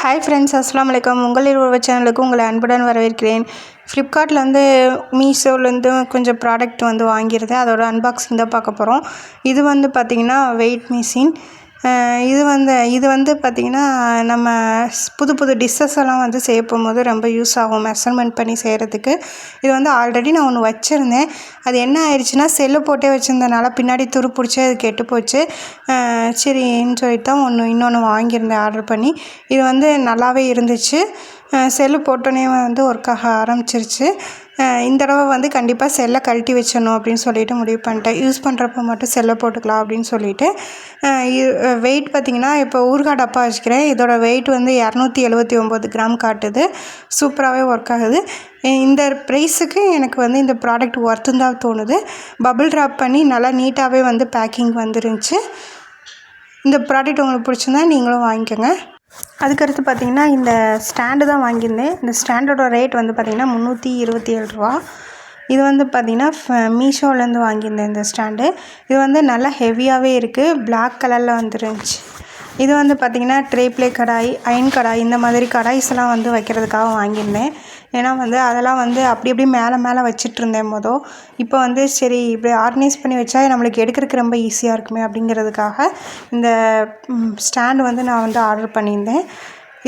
Hi friends அஸ்லாம் வலைக்கம் உங்கள் உறவு சேனலுக்கு உங்களை அன்புடன் வரவேற்கிறேன். ஃப்ளிப்கார்ட்டில் வந்து மீஷோலேருந்து கொஞ்சம் ப்ராடக்ட் வந்து வாங்கியிருந்தேன். அதோட அன்பாக்சிங் தான் பார்க்க போகிறோம் இது வந்து பார்த்திங்கன்னா வெயிட் மிஷின் இது வந்து இது வந்து பார்த்திங்கன்னா நம்ம புது புது டிஷ்ஷஸ் எல்லாம் வந்து செய்ய போகும்போது ரொம்ப யூஸ் ஆகும் மெஷர்மெண்ட் பண்ணி செய்கிறதுக்கு இது வந்து ஆல்ரெடி நான் ஒன்று வச்சுருந்தேன். அது என்ன ஆயிடுச்சுன்னா செல்லு போட்டே வச்சுருந்தனால பின்னாடி துரு பிடிச்சி அது கெட்டு போச்சு. சரின்னு சொல்லிட்டு தான் ஒன்று இன்னொன்று வாங்கியிருந்தேன் ஆர்டர் பண்ணி. இது வந்து நல்லாவே இருந்துச்சு. செல்லு போட்டோன்னே வந்து ஒர்க் ஆக ஆரம்பிச்சிருச்சு. இந்த தடவை வந்து கண்டிப்பாக செல்லை கழட்டி வச்சிடணும் அப்படின்னு சொல்லிட்டு முடிவு பண்ணிட்டேன். யூஸ் பண்ணுறப்ப மட்டும் செல்லை போட்டுக்கலாம் அப்படின்னு சொல்லிட்டு. வெயிட் பார்த்திங்கன்னா இப்போ ஊறுகாய் டப்பா வச்சுக்கிறேன். இதோட வெயிட் வந்து இரநூத்தி எழுபத்தி ஒம்பது கிராம் காட்டுது. சூப்பராகவே ஒர்க் ஆகுது. இந்த ப்ரைஸுக்கு எனக்கு வந்து இந்த ப்ராடக்ட் ஒர்த்துன்னு தான் தோணுது. பபுள் ட்ராப் பண்ணி நல்லா நீட்டாகவே வந்து பேக்கிங் வந்துருந்துச்சு. இந்த ப்ராடக்ட் உங்களுக்கு பிடிச்சிருந்தா நீங்களும் வாங்கிக்கோங்க. அதுக்கடுத்து பார்த்திங்கன்னா இந்த ஸ்டாண்டு தான் வாங்கியிருந்தேன். இந்த ஸ்டாண்டோட ரேட் வந்து பார்த்திங்கன்னா முந்நூற்றி இருபத்தி ஏழு ரூபா. இது வந்து பார்த்திங்கன்னா மீஷோலேருந்து வாங்கியிருந்தேன் இந்த ஸ்டாண்டு. இது வந்து நல்லா ஹெவியாகவே இருக்குது பிளாக் கலரில் வந்துருந்துச்சு. இது வந்து பார்த்திங்கன்னா tray play kadai iron kadai இந்த மாதிரி கடாய்ஸ்லாம் வந்து வைக்கிறதுக்காக வாங்கியிருந்தேன். ஏன்னா வந்து அதெல்லாம் வந்து அப்படி அப்படி மேலே மேலே வச்சிட்ருந்தேன் மொதல் இப்போ வந்து சரி இப்படி ஆர்கனைஸ் பண்ணி வச்சா நம்மளுக்கு எடுக்கிறதுக்கு ரொம்ப ஈஸியாக இருக்குமே அப்படிங்கிறதுக்காக இந்த ஸ்டாண்டு வந்து நான் வந்து ஆர்டர் பண்ணியிருந்தேன்.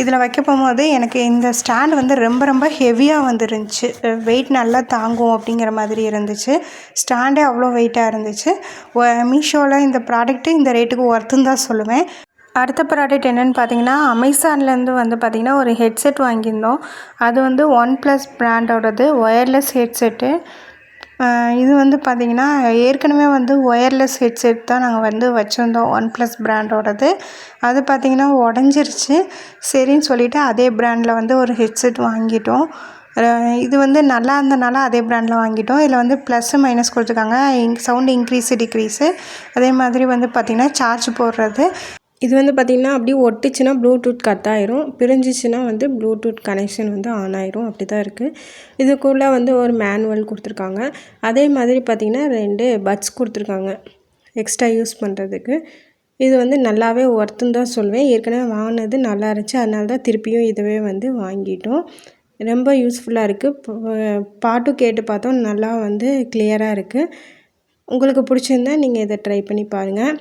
இதில் வைக்க போகும்போது எனக்கு இந்த ஸ்டாண்ட் வந்து ரொம்ப ரொம்ப ஹெவியாக வந்துருந்துச்சு. வெயிட் நல்லா தாங்கும் அப்படிங்கிற மாதிரி இருந்துச்சு. ஸ்டாண்டே அவ்வளோ வெயிட்டாக இருந்துச்சு. மீஷோவில் இந்த ப்ராடக்ட்டு இந்த ரேட்டுக்கு ஒர்த்துன்னு தான் சொல்லுவேன். அடுத்த ப்ராடக்ட் என்னென்னு பார்த்தீங்கன்னா அமேசான்லேருந்து வந்து பார்த்திங்கன்னா ஒரு ஹெட்செட் வாங்கியிருந்தோம். அது வந்து ஒன் ப்ளஸ் ப்ராண்டோடது ஒயர்லெஸ் ஹெட்செட்டு இது வந்து பார்த்திங்கன்னா ஏற்கனவே வந்து ஒயர்லெஸ் ஹெட்செட் தான் நாங்கள் வந்து வச்சுருந்தோம் ஒன் ப்ளஸ் ப்ராண்டோடது அது பார்த்திங்கன்னா உடஞ்சிருச்சு. சரின்னு சொல்லிவிட்டு அதே ப்ராண்டில் வந்து ஒரு ஹெட்செட் வாங்கிட்டோம். இது வந்து நல்லா இருந்தனால அதே ப்ராண்டில் வாங்கிட்டோம். இதில் வந்து ப்ளஸ்ஸு மைனஸ் கொடுத்துருக்காங்க. இங் சவுண்டு இன்க்ரீஸு டிக்ரீஸு அதே மாதிரி வந்து பார்த்திங்கன்னா சார்ஜ் போடுறது. இது வந்து பார்த்திங்கன்னா அப்படியே ஒட்டுச்சுன்னா ப்ளூடூத் கட் ஆயிரும். பிரிஞ்சிச்சுன்னா வந்து ப்ளூடூத் கனெக்ஷன் வந்து ஆன் ஆயிரும். அப்படி தான் இருக்குது இதுக்குள்ளே வந்து ஒரு மேனுவல் கொடுத்துருக்காங்க. அதே மாதிரி பார்த்திங்கன்னா ரெண்டு பட்ஸ் கொடுத்துருக்காங்க. எக்ஸ்ட்ரா யூஸ் பண்ணுறதுக்கு இது வந்து நல்லாவே ஒர்த்துன்னு தான் சொல்லுவேன் ஏற்கனவே வாங்கினது நல்லா இருந்துச்சு. அதனால தான் திருப்பியும் இதுவே வந்து வாங்கிட்டோம். ரொம்ப யூஸ்ஃபுல்லாக இருக்குது பாட்டும் கேட்டு பார்த்தோம். நல்லா வந்து கிளியராக இருக்குது உங்களுக்கு பிடிச்சிருந்தா நீங்கள் இதை ட்ரை பண்ணி பாருங்கள்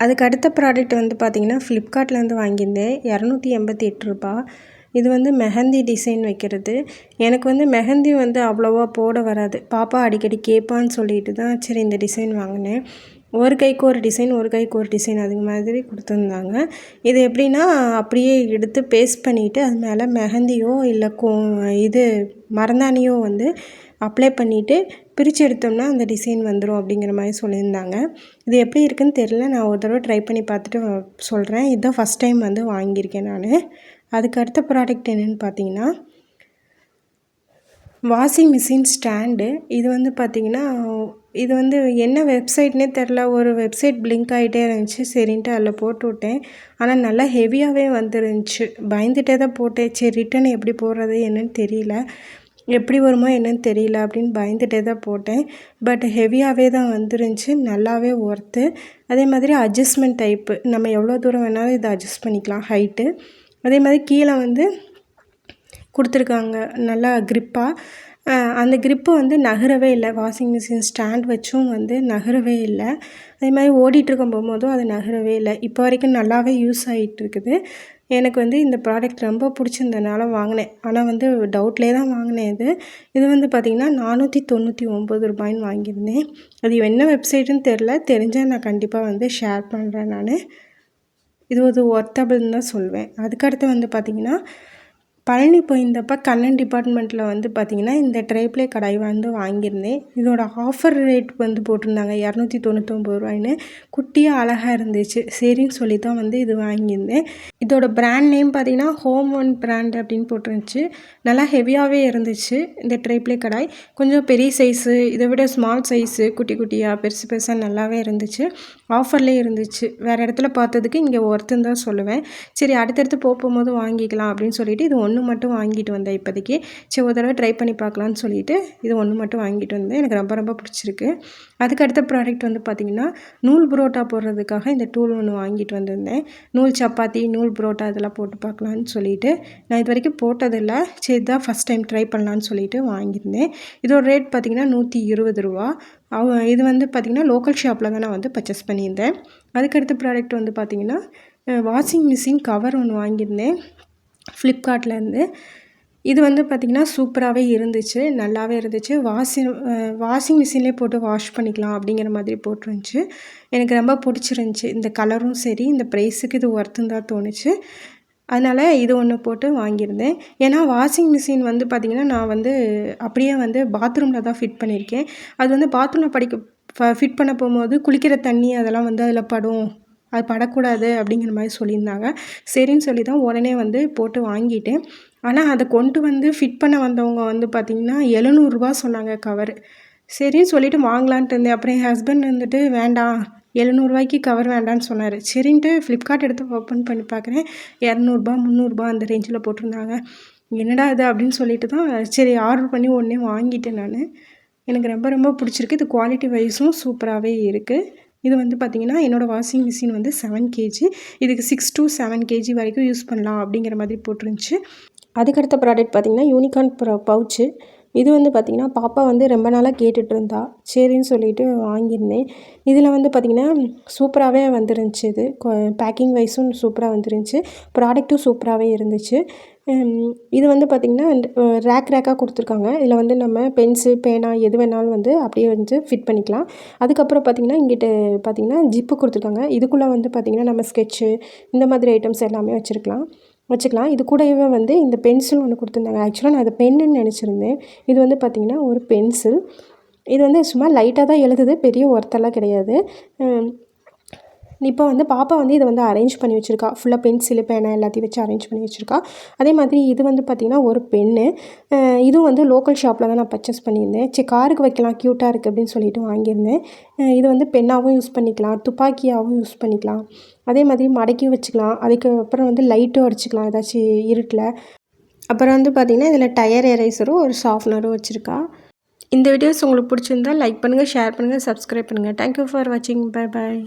அதுக்கு அடுத்த ப்ராடக்ட் வந்து பார்த்திங்கன்னா ஃப்ளிப்கார்ட்லேருந்து வாங்கியிருந்தேன். இரநூத்தி எண்பத்தி எட்டு ரூபா. இது வந்து மெஹந்தி டிசைன் வைக்கிறது. எனக்கு வந்து மெஹந்தி வந்து அவ்வளோவா போட வராது. பாப்பா அடிக்கடி கேட்பான்னு சொல்லிட்டு தான் சரி இந்த டிசைன் வாங்கினேன். ஒரு கைக்கு ஒரு டிசைன் ஒரு கைக்கு ஒரு டிசைன் அது மாதிரி கொடுத்துருந்தாங்க. இது எப்படின்னா அப்படியே எடுத்து பேஸ்ட் பண்ணிவிட்டு அது மேலே மெஹந்தியோ இல்லை கோ இது மருந்தாணியோ வந்து அப்ளை பண்ணிவிட்டு பிரித்து எடுத்தோம்னா அந்த டிசைன் வந்துடும் அப்படிங்கிற மாதிரி சொல்லியிருந்தாங்க. இது எப்படி இருக்குதுன்னு தெரில நான் ஒரு தடவை ட்ரை பண்ணி பார்த்துட்டு சொல்கிறேன் இதுதான் ஃபஸ்ட் டைம் வந்து வாங்கியிருக்கேன் நான். அதுக்கு அடுத்த ப்ராடக்ட் என்னென்னு பார்த்தீங்கன்னா வாஷிங் மிஷின் ஸ்டாண்டு இது வந்து பார்த்திங்கன்னா இது வந்து என்ன வெப்சைட்னே தெரில ஒரு வெப்சைட் பிளிங்க் ஆகிட்டே இருந்துச்சு. சரின்ட்டு அதில் போட்டு விட்டேன். ஆனால் நல்லா ஹெவியாகவே வந்துருந்துச்சு. பயந்துகிட்டே தான் போட்டேன். சரி ரிட்டன் எப்படி போடுறது என்னன்னு தெரியல. எப்படி வருமோ என்னன்னு தெரியல அப்படின்னு பயந்துகிட்டே தான் போட்டேன். பட் ஹெவியாகவே தான் வந்துருந்துச்சு. நல்லாவே ஒர்த்து அதே மாதிரி அட்ஜஸ்ட்மெண்ட் டைப்பு நம்ம எவ்வளோ தூரம் வேணாலும் இதை அட்ஜஸ்ட் பண்ணிக்கலாம். ஹைட்டு அதே மாதிரி கீழே வந்து கொடுத்துருக்காங்க. நல்லா க்ரிப்பாக அந்த க்ரிப்பு வந்து நகரவே இல்லை. வாஷிங் மிஷின் ஸ்டாண்ட் வச்சும் வந்து நகரவே இல்லை. அதே மாதிரி ஓடிட்டுருக்கும் போகும்போதும் அது நகரவே இல்லை. இப்போ வரைக்கும் நல்லாவே யூஸ் ஆகிட்டு இருக்குது. எனக்கு வந்து இந்த ப்ராடக்ட் ரொம்ப பிடிச்சிருந்தனால வாங்கினேன். ஆனால் வந்து டவுட்லேயே தான் வாங்கினேன் இது. இது வந்து பார்த்திங்கன்னா நானூற்றி தொண்ணூற்றி ஒம்பது ரூபாய்ன்னு வாங்கியிருந்தேன். அது என்ன வெப்சைட்டுன்னு தெரில தெரிஞ்சால் நான் கண்டிப்பாக வந்து ஷேர் பண்ணுறேன் நான். இது ஒரு ஒர்த்தபிள்னு தான் சொல்வேன். அதுக்கடுத்து வந்து பார்த்திங்கன்னா பழனி போயிருந்தப்போ கண்ணன் டிபார்ட்மெண்ட்டில் வந்து பார்த்திங்கன்னா இந்த ட்ரைப்ளே கடாய் வந்து வாங்கியிருந்தேன். இதோட ஆஃபர் ரேட் வந்து போட்டிருந்தாங்க. இரநூத்தி தொண்ணூத்தொம்பது ரூபாய்னு குட்டியாக அழகாக இருந்துச்சு. சரின்னு சொல்லி தான் வந்து இது வாங்கியிருந்தேன். இதோட பிராண்ட் நேம் பார்த்திங்கன்னா ஹோம் ஒன் பிராண்ட் அப்படின்னு போட்டிருந்துச்சு. நல்லா ஹெவியாகவே இருந்துச்சு இந்த ட்ரைப்ளே கடாய். கொஞ்சம் பெரிய சைஸு இதை விட ஸ்மால் சைஸு குட்டி குட்டியாக பெருசு பெருசாக நல்லாவே இருந்துச்சு. ஆஃபர்லேயே இருந்துச்சு. வேறு இடத்துல பார்த்ததுக்கு இங்கே ஒர்த்துன்னு தான் சொல்லுவேன். சரி அடுத்தடுத்து போகும்போது வாங்கிக்கலாம் அப்படின்னு சொல்லிட்டு இது ஒன்று ஒன்று மட்டும் வாங்கிட்டு வந்தேன் இப்போதைக்கு. சரி ஒரு தடவை ட்ரை பண்ணி பார்க்கலான்னு சொல்லிட்டு இது ஒன்று மட்டும் வாங்கிட்டு வந்தேன். எனக்கு ரொம்ப ரொம்ப பிடிச்சிருக்கு. அதுக்கு அடுத்த ப்ராடக்ட் வந்து பார்த்திங்கன்னா நூல் புரோட்டா போடுறதுக்காக இந்த டூல் ஒன்று வாங்கிட்டு வந்திருந்தேன். நூல் சப்பாத்தி நூல் புரோட்டா இதெல்லாம் போட்டு பார்க்கலான்னு சொல்லிட்டு நான் இது வரைக்கும் போட்டதில்லை. சரி தான் ஃபஸ்ட் டைம் ட்ரை பண்ணலான்னு சொல்லிட்டு வாங்கியிருந்தேன். இதோட ரேட் பார்த்திங்கன்னா நூற்றி இருபது ரூபா. அவ இது வந்து பார்த்திங்கன்னா லோக்கல் ஷாப்பில் தான் நான் வந்து பர்ச்சேஸ் பண்ணியிருந்தேன். அதுக்கடுத்த ப்ராடக்ட் வந்து பார்த்திங்கன்னா வாஷிங் மிஷின் கவர் ஒன்று வாங்கியிருந்தேன். ஃப்ளிப்கார்ட்லேருந்து இது வந்து பார்த்திங்கன்னா சூப்பராகவே இருந்துச்சு. நல்லாவே இருந்துச்சு. வாஷிங் வாஷிங் மிஷின்லேயே போட்டு வாஷ் பண்ணிக்கலாம் அப்படிங்கிற மாதிரி போட்டுருந்துச்சு. எனக்கு ரொம்ப பிடிச்சிருந்துச்சி. இந்த கலரும் சரி இந்த ப்ரைஸுக்கு இது ஒர்த்துன்னு தான் தோணுச்சு. அதனால் இது ஒன்று போட்டு வாங்கியிருந்தேன். ஏன்னா வாஷிங் மிஷின் வந்து பார்த்திங்கன்னா நான் வந்து அப்படியே வந்து பாத்ரூமில் தான் ஃபிட் பண்ணியிருக்கேன். அது வந்து பாத்ரூமில் படிக்க ஃபிட் பண்ண போகும்போது குளிக்கிற தண்ணி அதெல்லாம் வந்து அதில் படும். அது படக்கூடாது அப்படிங்கிற மாதிரி சொல்லியிருந்தாங்க. சரின்னு சொல்லி தான் உடனே வந்து போட்டு வாங்கிட்டேன். ஆனால் அதை கொண்டு வந்து ஃபிட் பண்ண வந்தவங்க வந்து பார்த்திங்கன்னா எழுநூறுபா சொன்னாங்க கவர் சரின்னு சொல்லிவிட்டு வாங்கலான்ட்டு இருந்தேன். அப்புறம் என் ஹஸ்பண்ட் வந்துட்டு வேண்டாம் எழுநூறுபாய்க்கு கவர் வேண்டான்னு சொன்னார். சரின்ட்டு ஃப்ளிப்கார்ட் எடுத்து ஓப்பன் பண்ணி பார்க்குறேன் இரநூறுபா முந்நூறுபா அந்த ரேஞ்சில் போட்டிருந்தாங்க. என்னடா இது அப்படின்னு சொல்லிட்டு தான் சரி ஆர்டர் பண்ணி ஒன்றே வாங்கிட்டேன் நான். எனக்கு ரொம்ப ரொம்ப பிடிச்சிருக்கு. இது குவாலிட்டி வைஸும் சூப்பராகவே இருக்குது இது வந்து பார்த்திங்கன்னா என்னோடய வாஷிங் மிஷின் வந்து செவன் கேஜி இதுக்கு சிக்ஸ் டு செவன் கேஜி வரைக்கும் யூஸ் பண்ணலாம் அப்படிங்கிற மாதிரி போட்டிருந்துச்சு. அதுக்கடுத்த ப்ராடக்ட் பார்த்திங்கன்னா யூனிகார்ன் ப்ரோ பவுச்சு இது வந்து பார்த்திங்கன்னா பாப்பா வந்து ரொம்ப நாளாக கேட்டுட்ருந்தா சரின்னு சொல்லிட்டு வாங்கியிருந்தேன். இதில் வந்து பார்த்திங்கன்னா சூப்பராகவே வந்துருந்துச்சு இது. பேக்கிங் வைஸும் சூப்பராக வந்துருந்துச்சு. ப்ராடக்ட்டும் சூப்பராகவே இருந்துச்சு. இது வந்து பார்த்திங்கன்னா ரேக் ரேக்காக கொடுத்துருக்காங்க. இதில் வந்து நம்ம பென்சில் பேனா எது வேணாலும் வந்து அப்படியே வந்து ஃபிட் பண்ணிக்கலாம். அதுக்கப்புறம் பார்த்திங்கன்னா இங்கிட்ட பார்த்திங்கன்னா ஜிப்பு கொடுத்துருக்காங்க. இதுக்குள்ளே வந்து பார்த்திங்கன்னா நம்ம ஸ்கெட்சு இந்த மாதிரி ஐட்டம்ஸ் எல்லாமே வச்சுருக்கலாம். வச்சுக்கலாம். இது கூடவே வந்து இந்த பென்சில் ஒன்று கொடுத்துருந்தாங்க. ஆக்சுவலாக நான் அதை பென்னுன்னு நினச்சிருந்தேன். இது வந்து பார்த்திங்கன்னா ஒரு பென்சில் இது வந்து சும்மா லைட்டாக தான் எழுதுது. பெரிய ஒர்த்தெல்லாம் கிடையாது. இப்போ வந்து பாப்பா வந்து இதை வந்து அரேஞ்ச் பண்ணி வச்சுருக்கா. ஃபுல்லாக பென்சிலு பேனா எல்லாத்தையும் வச்சு அரேஞ்ச் பண்ணி வச்சுருக்கா. அதே மாதிரி இது வந்து பார்த்திங்கன்னா ஒரு பென்னு இதுவும் வந்து லோக்கல் ஷாப்பில் தான் நான் பர்ச்சேஸ் பண்ணியிருந்தேன். சரி காருக்கு வைக்கலாம் க்யூட்டாக இருக்குது அப்படின்னு சொல்லிட்டு வாங்கியிருந்தேன். இது வந்து பென்னாகவும் யூஸ் பண்ணிக்கலாம் துப்பாக்கியாகவும் யூஸ் பண்ணிக்கலாம். அதே மாதிரி மடக்கி வச்சுக்கலாம். அதுக்கப்புறம் வந்து லைட்டும் அடிச்சுக்கலாம் ஏதாச்சும் இருட்டில். அப்புறம் வந்து பார்த்திங்கன்னா இதில் டயர் எரேசரும் ஒரு ஷார்ப்னரும் வச்சுருக்கா. இந்த வீடியோஸ் உங்களுக்கு பிடிச்சிருந்தா லைக் பண்ணுங்கள் ஷேர் பண்ணுங்கள் சப்ஸ்கிரைப் பண்ணுங்கள் தேங்க்யூ ஃபார் வாட்சிங் பை பாய்